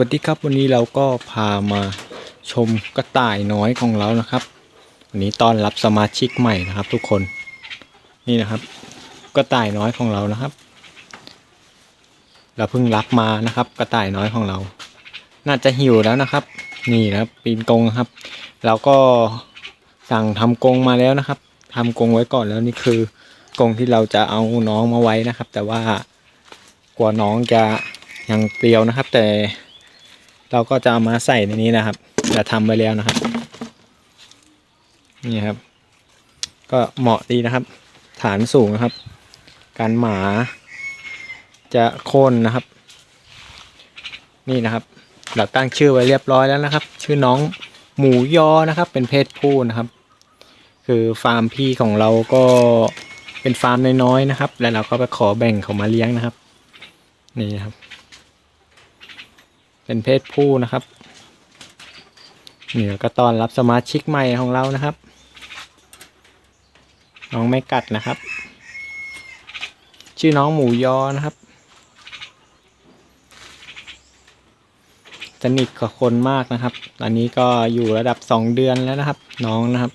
วัสดีครับวันนี้เราก็พามาชมกระต่ายน้อยของเรานะครับ วันนี้ต้อนรับสมาชิกใหม่นะครับ ทุกคนนี่นะครับ กระต่ายน้อยของเรานะครับ เราเพิ่งรับมานะครับ กระต่ายน้อยของเรา น่าจะหิวแล้วนะครับ นี่นะครับปีนกงครับ เราก็สั่งทำกงมาแล้วนะครับทำกงไว้ก่อนแล้วนี่คือกงที่เราจะเอาน้องมาไว้นะครับ แต่ว่ากลัวน้องจะยังเปรียวนะครับ แต่ เราก็จะเอามาใส่ในนี้นะครับจะทำไว้แล้วนะครับ นี่ครับ ก็เหมาะดีนะครับ ฐานสูงนะครับ การหมาจะโค่นนะครับ นี่นะครับ เราตั้งชื่อไว้เรียบร้อยแล้วนะครับ ชื่อน้องหมูยอนะครับ เป็นเพศผู้นะครับ คือฟาร์มพี่ของเราก็เป็นฟาร์มน้อยๆนะครับ แล้วเราก็ไปขอแบ่งเขามาเลี้ยงนะครับ นี่ครับ เป็นเพศผู้นะครับเนี่ยก็ตอนรับสมาชิกใหม่ของเรานะครับ น้องไม่กัดนะครับ ชื่อน้องหมูยอนะครับ สนิทกับคนมากนะครับ ตอนนี้ก็อยู่ระดับสองเดือนแล้วนะครับ น้องนะครับ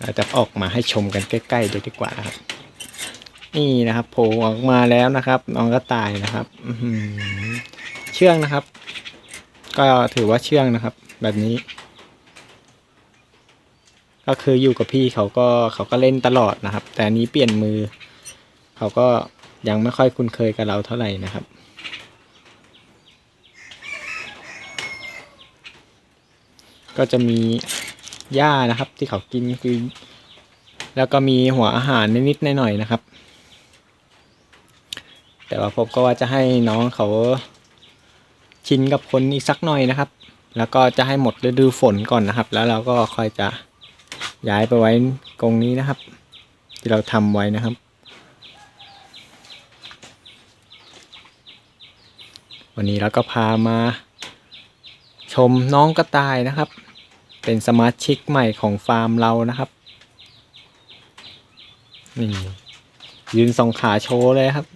เราจะออกมาให้ชมกันใกล้ๆเลยดีกว่านะครับ นี่นะครับโผล่ออกมาแล้วนะครับ น้องกระต่ายนะครับเชื่องนะครับ ก็ถือว่าเชื่องนะครับ แบบนี้ ก็คืออยู่กับพี่เขาก็เขาก็เล่นตลอดนะครับ แต่นนี้เปลี่ยนมือ เขาก็ยังไม่ค่อยคุ้นเคยกับเราเท่าไหร่นะครับก็จะมีหญ้านะครับที่เขากินคือ แล้วก็มีหัวอาหารนิดๆหน่อยๆนะครับ แต่ว่าผมก็ว่าจะให้น้องเขาชินกับคนอีกสักหน่อยนะครับ แล้วก็จะให้หมดฤดูฝนก่อนนะครับ แล้วเราก็ค่อยจะย้ายไปไว้กรงนี้นะครับ ที่เราทำไว้นะครับ วันนี้เราก็พามา ชมน้องกระต่ายนะครับ เป็นสมาชิกใหม่ของฟาร์มเรานะครับนี่ยืนสองขาโชว์เลยครับ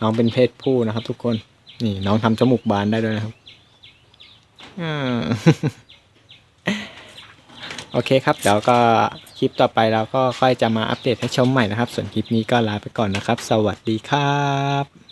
น้องเป็นเพศผู้นะครับ ทุกคน นี่น้องทำจมูกบานได้ด้วยนะครับโอเคครับ เดี๋ยวก็คลิปต่อไปเราก็ค่อยจะมาอัปเดตให้ชมใหม่นะครับ ส่วนคลิปนี้ก็ลาไปก่อนนะครับ สวัสดีครับ